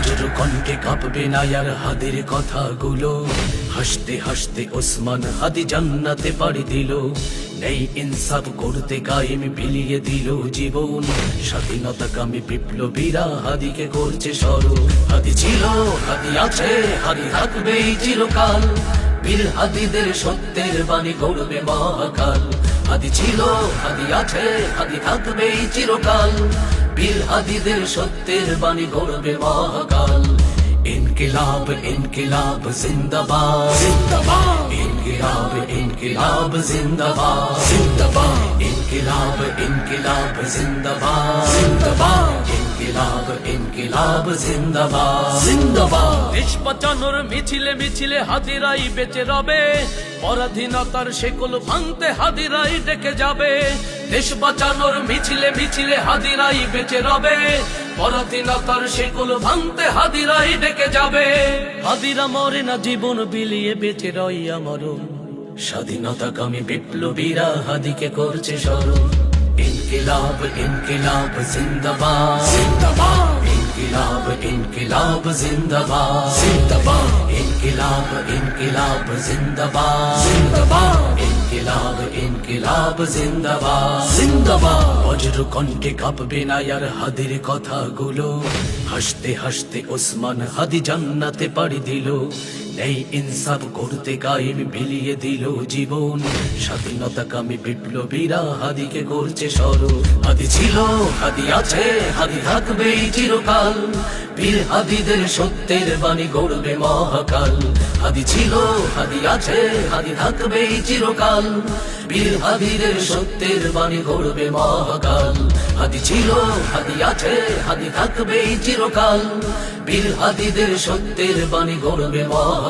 বজ্র কণ্ঠে কাঁপবে না আর হাদের কথাগুলো। হাসতে হাসতে ওসমান হাদি জান্নাতে পাড়ি দিল। নেই ইনসাফ করতে কায়েম বিলিয়ে দিল জীবন। স্বাধীনতা কামী বিপ্লবীরা হাদিকে করছে স্মরণ। হাদি ছিল, হাদি আছে, হাদি থাকবে চিরকাল। বীর হাদিদের সত্যের বাণী গৌরবে মহাকাল। হাদি ছিল, হাদি আছে, হাদি থাকবে চিরকাল। বীর হাদিদের সত্যের বাণী গড়বে মহাকাল। ইনকিলাব ইনকিলাব জিন্দাবাদ জিন্দাবাদ। ইনকিলাব ইনকিলাব, জিন্দাবাদ। জিন্দাবাদ। ইনকিলাব ইনকিলাব জিন্দাবাদ জিন্দাবাদ ইনকিলাব ইনকিলাব জিন্দাবাদ জিন্দাবাদ দেশ বাঁচানোর মিছিলে মিছিলে হাদিরাই বেঁচে রবে। পরাধীনতার সেকল ভাঙতে হাদিরাই ডেকে যাবে। দেশ বাঁচানোর মিছিলে মিছিলে হাদিরাই বেঁচে রবে। পরাধীনতার সেকল ভাঙতে হাদিরাই ডেকে যাবে। হাদিরা মরে না জীবন বিলিয়ে বেঁচে রই আমারও। স্বাধীনতা কামী বিপ্লবীরা হাদিকে করছে স্মরণ। ইনকিলাব ইনকিলাব জিন্দাবাদ। জিন্দাবাদ। ইনকিলাব ইনকিলাব জিন্দাবাদ। জিন্দাবাদ। ইনকিলাব ইনকিলাব জিন্দাবাদ। জিন্দাবাদ। ইনকিলাব ইনকিলাব জিন্দাবাদ। জিন্দাবাদ। বজ্র কণ্ঠে কাঁপবে না আর হাদির কথাগুলো। হাসতে হাসতে ওসমান হাদি জান্নাতে পাড়ি দিল। নেই ইনসাফ করতে কায়েম বিলিয়ে দিল জীবন। স্বাধীনতা কামী বিপ্লবীরা হাদিকে করছে স্মরণ। হাদি ছিল, হাদি আছে, হাদি থাকবে চিরকাল। বীর হাদিদের সত্যের বাণী গৌরবে মহাকাল। হাদি ছিল, হাদি আছে, হাদি থাকবে চিরকাল। বীর হাদিদের সত্যের বাণী গৌরবে মহাকাল। হাদি ছিল, হাদি আছে, হাদি থাকবে চিরকাল। বীর হাদিদের সত্যের বাণী গৌরবে মহাকাল।